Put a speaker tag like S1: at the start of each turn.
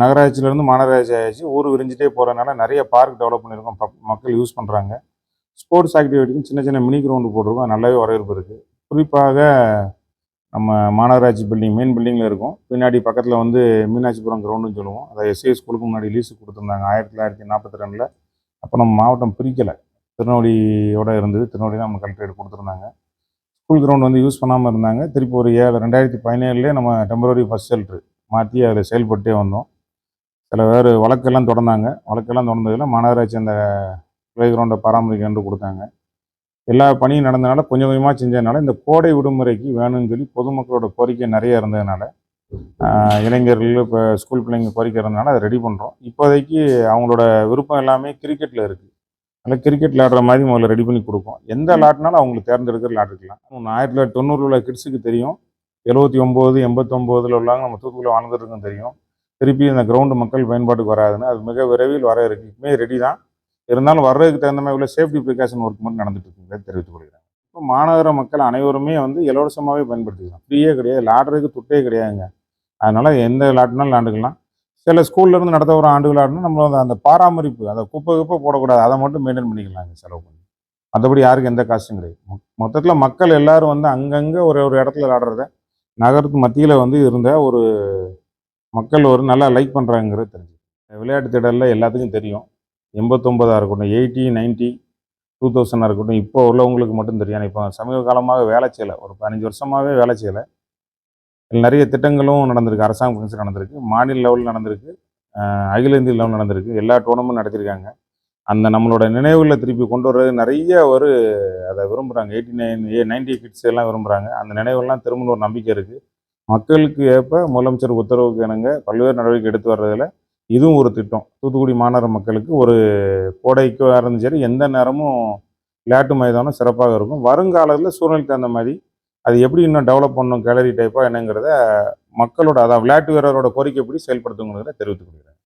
S1: நகராட்சியிலேருந்து மாநகராட்சி ஆயிடுச்சு. ஊர் விரிஞ்சிட்டே போகிறனால நிறைய பார்க் டெவலப் பண்ணியிருக்கோம். மக்கள் யூஸ் பண்ணுறாங்க ஸ்போர்ட்ஸ் ஆக்டிவிட்டிக்கும் சின்ன சின்ன மினி கிரவுண்டு போட்டிருக்கோம். நல்லாவே வரவேற்பு இருக்குது குறிப்பாக நம்ம மாநகராட்சி பில்டிங் மெயின் பில்டிங்கில் இருக்கும். பின்னாடி பக்கத்தில் வந்து மீனாட்சிபுரம் கிரவுண்டுன்னு சொல்லுவோம். அதை எஸ்ஏ ஸ்கூலுக்கு முன்னாடி லீஸு கொடுத்துருந்தாங்க. ஆயிரத்தி தொள்ளாயிரத்தி நாற்பத்தி ரெண்டில். அப்போ நம்ம மாவட்டம் பிரிக்கலை. திருநெல்வேலியோட இருந்தது. திருநெல்வேலி தான் நம்ம கலெக்டரேட் கொடுத்துருந்தாங்க. ஸ்கூல் கிரவுண்ட் வந்து யூஸ் பண்ணாமல் இருந்தாங்க. திருப்பி ஒரு ஏழு ரெண்டாயிரத்தி பதினேழுலேயே நம்ம டெம்பரரி ஃபஸ்ட் ஷெல்ட்ரு மாற்றி அதில் செயல்பட்டே வந்தோம். சில பேர் வழக்கெல்லாம் தொடர்ந்தாங்க. வழக்கெல்லாம் தொடர்ந்ததில் மாநகராட்சி அந்த ப்ளே கிரவுண்டை பராமரிக்க என்று கொடுத்தாங்க. எல்லா பணியும் நடந்தனால கொஞ்சம் கொஞ்சமாக செஞ்சதுனால இந்த கோடை விடுமுறைக்கு வேணும்னு சொல்லி பொதுமக்களோட கோரிக்கை நிறைய இருந்ததுனால இளைஞர்கள் இப்போ ஸ்கூல் பிள்ளைங்க கோரிக்கை இருந்தனால அதை ரெடி பண்ணுறோம் இப்போதைக்கு அவங்களோட விருப்பம் எல்லாமே கிரிக்கெட்டில் இருக்குது அதில் கிரிக்கெட் விளையாடுற மாதிரி முதல்ல ரெடி பண்ணி கொடுப்போம். எந்த விளாட்னாலும் அவங்களுக்கு தேர்ந்தெடுக்கிற விளாட்ருக்கலாம் ஒன்று ஆயிரத்தி தொள்ளாயிரத்தி தொண்ணூறில் உள்ள கிட்ஸுக்கு தெரியும் எழுபத்தி ஒம்பது எண்பத்தொம்போதில் உள்ளவங்க நம்ம தூத்துக்குள்ள வாழ்ந்துருக்கும் தெரியும். திருப்பி இந்த கிரவுண்டு மக்கள் பயன்பாட்டுக்கு வராதுன்னு அது மிக விரைவில் வர இருக்குமே ரெடி தான். இருந்தாலும் வர்றதுக்கு தகுந்த மாதிரி உள்ள சேஃப்டி ப்ரிகாஷன் ஒர்க் மட்டும் நடந்துட்டு இருக்குங்கிறத தெரிவித்துக் கொள்கிறேன். இப்போ மாநகர மக்கள் அனைவருமே வந்து இலவசமாகவே பயன்படுத்திக்கலாம் ஃப்ரீயே கிடையாது விளாடுறதுக்கு துட்டே கிடையாதுங்க. அதனால் எந்த விளாட்டுனாலும் விளாண்டுக்கலாம். சில ஸ்கூல்லேருந்து நடத்த ஒரு ஆண்டு விளையாடணும் நம்ம வந்து அந்த பராமரிப்பு அதை குப்பை குப்பை போடக்கூடாது அதை மட்டும் மெயின்டைன் பண்ணிக்கலாங்க செலவு பண்ணி. மற்றபடி யாருக்கும் எந்த காசும் கிடையாது. மொத்தத்தில் மக்கள் எல்லாரும் வந்து அங்கங்கே ஒரு ஒரு இடத்துல விளாடுறத நகரத்து மத்தியில் வந்து இருந்த ஒரு மக்கள் ஒரு நல்லா லைக் பண்ணுறாங்கிறது தெரிஞ்சு விளையாட்டு திடலில் எல்லாத்துக்கும் தெரியும். எண்பத்தொம்பதாக இருக்கட்டும் எயிட்டி நைன்ட்டி டூ தௌசண்டாக இருக்கட்டும் இப்போ உள்ளவங்களுக்கு மட்டும் தெரியும். இப்போ சமீப காலமாக வேலை செய்யலை. ஒரு பதினஞ்சு வருஷமாகவே வேலை செய்யலை. நிறைய திட்டங்களும் நடந்திருக்கு. அரசாங்க ஃபங்க்ஷன் நடந்திருக்கு. மாநில லெவலில் நடந்திருக்கு. அகில இந்திய லெவலில் நடந்திருக்கு. எல்லா டோர்னமெண்ட் நடத்தியிருக்காங்க. அந்த நம்மளோட நினைவுகளில் திருப்பி கொண்டு வர்றது நிறைய ஒரு அதை விரும்புகிறாங்க எயிட்டி நைன் ஏ நைன்டி கிட்ஸ் எல்லாம் விரும்புகிறாங்க அந்த நினைவுகள்லாம் திரும்பணும் ஒரு நம்பிக்கை இருக்குது மக்களுக்கு ஏற்ப முதலமைச்சர் உத்தரவுக்கு இணங்க பல்வேறு நடவடிக்கை எடுத்து வர்றதில் இதுவும் ஒரு திட்டம். தூத்துக்குடி மாநகர மக்களுக்கு ஒரு கோடைக்கு இருந்தாலும் சரி எந்த நேரமும் விளையாட்டு மைதானம் சிறப்பாக இருக்கும். வருங்காலத்தில் சூழ்நிலைக்கு தகுந்த மாதிரி அது எப்படி இன்னும் டெவலப் பண்ணணும் கேலரி டைப்பாக என்னங்கிறத மக்களோட அதான் விளையாட்டு வீரரோட கோரிக்கைப்படி செயல்படுத்துங்கிறத தெரிவித்துக் கொள்கிறேன்.